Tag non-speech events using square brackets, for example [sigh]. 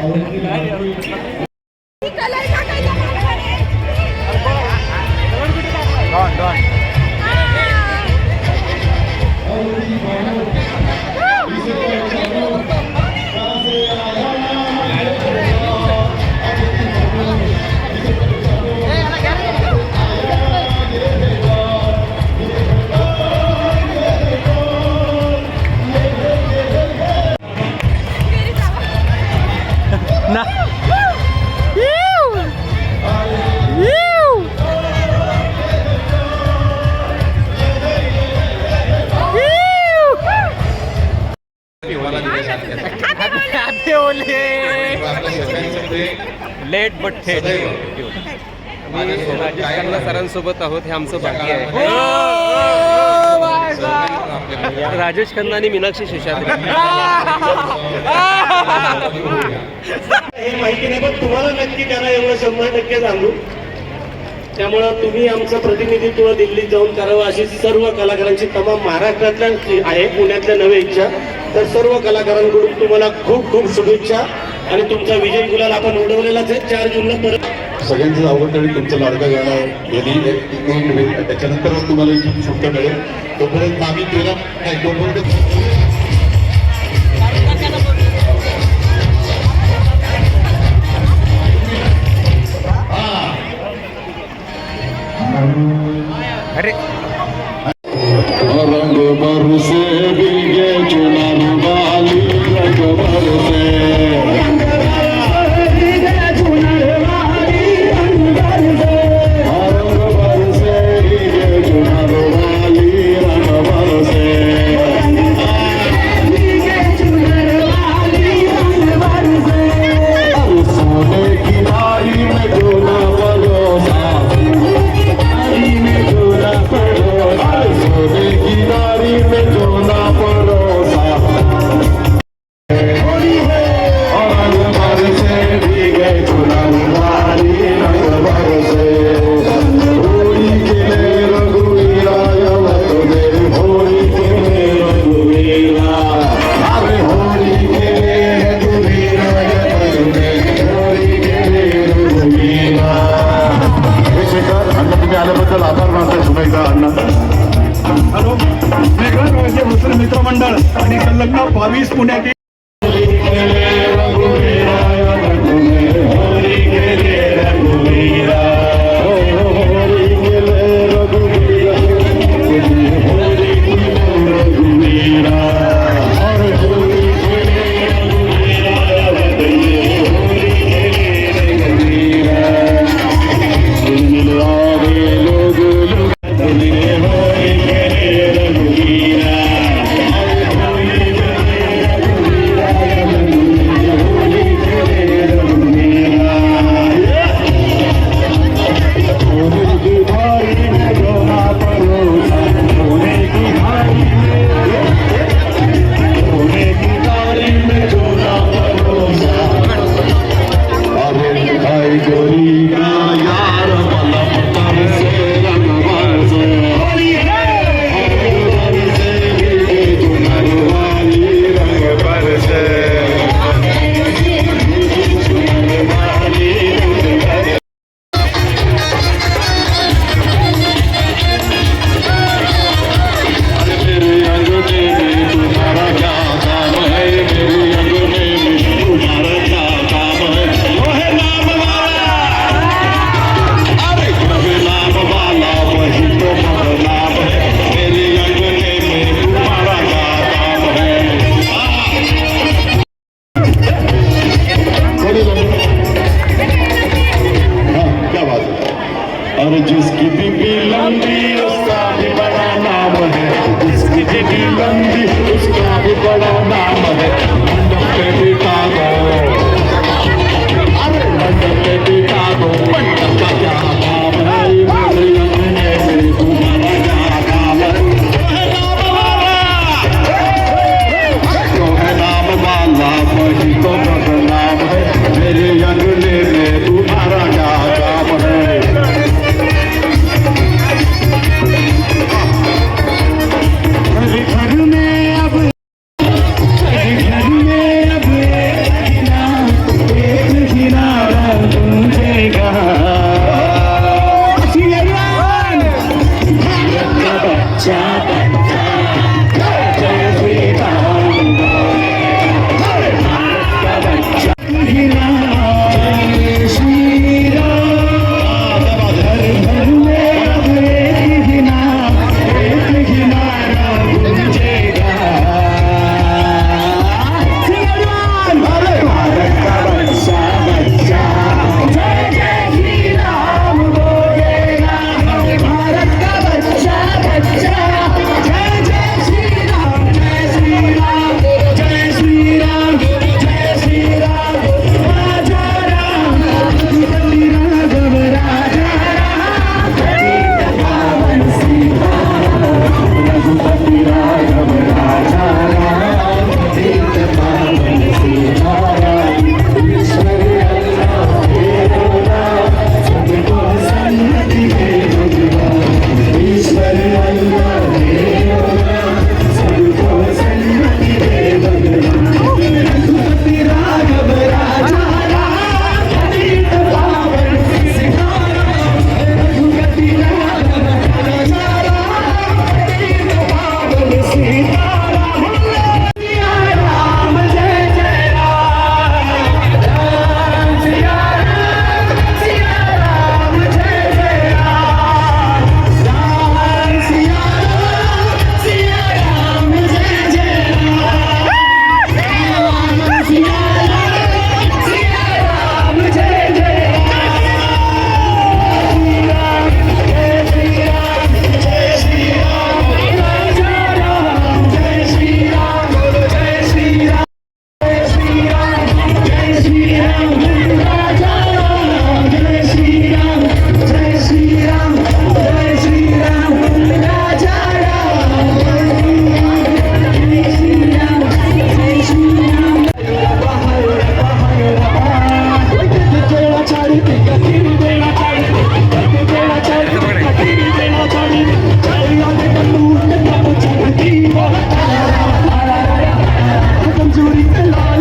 ಅವರಿಗೆ late but थेट. राजस्थानला सरांसोबत आहोत हे आमचं बाकी आहे. राजेश खन्ना आणि मीनाक्षी शेषाद्री. [laughs] हे माहिती नाही पण तुम्हाला नक्की करा एवढं शंभर टक्के सांगू. त्यामुळं तुम्ही आमचं प्रतिनिधित्व दिल्लीत जाऊन करावं अशी सर्व कलाकारांची तमाम महाराष्ट्रातल्या आहे पुण्यातल्या नव्हे इच्छा. तर सर्व कलाकारांकडून तुम्हाला खूप खूप शुभेच्छा. आणि तुमचा विजय गुलाल आपण उडवलेलाच आहे. चार जूनला परत सगळ्यांचं आवडतं आणि तुमचं लाडका गाणं यदि एक होईल तुम्हाला सुट्ट मिळेल. तोपर्यंत आम्ही तेरा नाही तोपर्यंत आणि संलग्न बावीस पुण्यातील Muri Pelai.